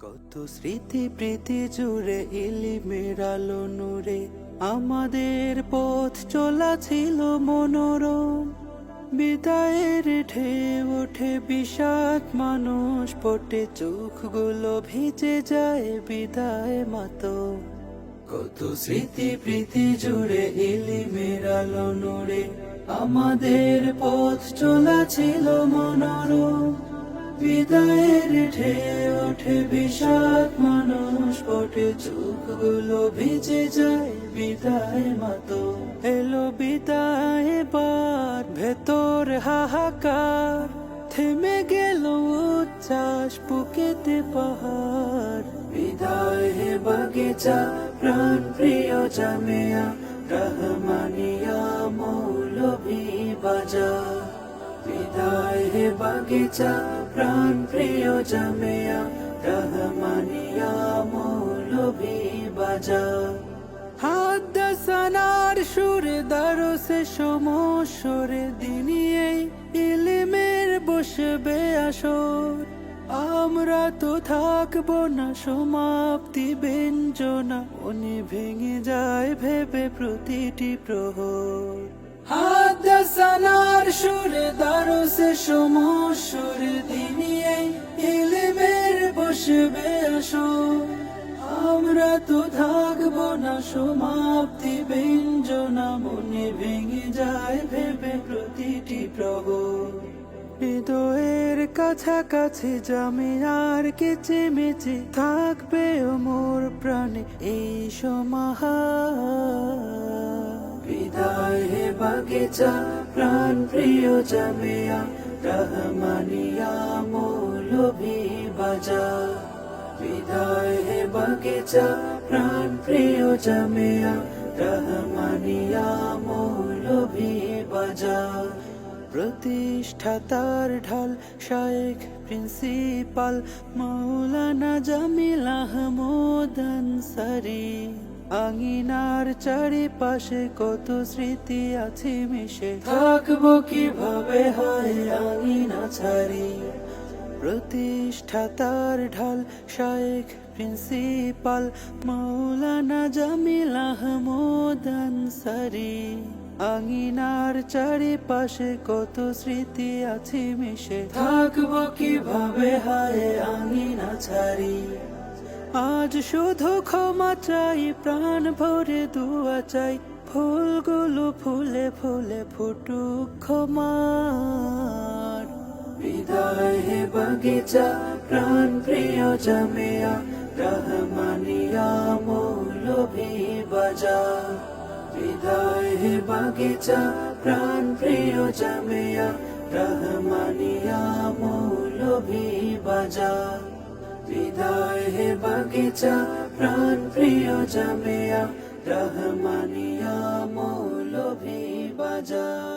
কত স্মৃতি, প্রীতি জুড়ে ইলি মেরালো নূরে। আমাদের পথ চলা ছিল মনোরম। বিদায়ের ঢেউ ওঠে বিষাদ, মানুষ পটে চোখগুলো ভিজে যায় বিদায় মাতো। কত স্মৃতি, প্রীতি জুড়ে ইলি মেরালো নূরে। আমাদের পথ চলা ছিল মনোরম। বিদায়ের ঢেউ ওঠে বিষাদ মানুষ পটে চোখগুলো ভিজে যায় বিদায় মাতো। এলো বিদায় বার ভেতর হাহাকার, থেমে গেল উচ্ছ্বাস বুকেতে পাহাড়। বিদায় হে বাগিচা, প্রাণ প্রিয় জামিয়া, রহমানিয়া মৌলভী বাজার। বিদায় হে বাগিচা প্রাণ প্রিয় জামিয়া রহমানিয়া মৌলভী বাজার হাদ্দাসানার সুরে দারসে সমস্যরে দিনিয়ে ইলিমের বসবে আসর আমরা তো থাকব না সমাপ্তি ব্যঞ্জনা মনে ভেঙে যায় ভেবে প্রতিটি প্রহর হাদ্দাসানার সুরে দারসে সমস্যরে দিনিয়ে ইলিমের বসবে আসর। আমরা তো থাকব না সমাপ্তি ব্যঞ্জনা মনে ভেঙে যায় ভেবে প্রতিটি প্রহর হৃদয়ের কাছাকাছি জামে আর কেচে মেচে থাকবে মোর প্রাণে, এই সমাহার। বিদায় হে বাগিচা, প্রাণ প্রিয় জামিয়া, রহমানিয়া মৌলভী বাজার বিদায় হে বাগিচা, প্রাণ প্রিয় জামিয়া, রহমানিয়া মৌলভী বাজার প্রতিষ্ঠাতার ঢাল, শায়েখ প্রিন্সিপাল, মাওলানা জামিল আহমদ আনসারি। আঙিনার চারিপাশে কত স্মৃতি আছে মিশে? থাকব কীভাবে? হয় আঙিনা ছাড়ি। প্রতিষ্ঠাতার ঢাল শায়েখ প্রিন্সিপাল মাওলানা জামিল আহমদ আনসারি। আঙিনার চারিপাশে কত স্মৃতি আছে মিশে? থাকব কীভাবে? হায় আঙিনা ছাড়ি। আজ শুধু ক্ষমা চাই, প্রাণ ভরে দুয়া চাই। ফুলগুলো ফুলে ফুলে ফুটুক ক্ষমার। বিদায় হে বাগিচা, প্রাণ প্রিয় জামিয়া রহমানিয়া মৌলভী বাজার বিদায় হে বাগিচা, প্রাণ প্রিয় জামিয়া রহমানিয়া মৌলভী বাজার বিদায় হে বাগিচা প্রাণ প্রিয় জামিয়া রহমানিয়া মৌলভী বাজার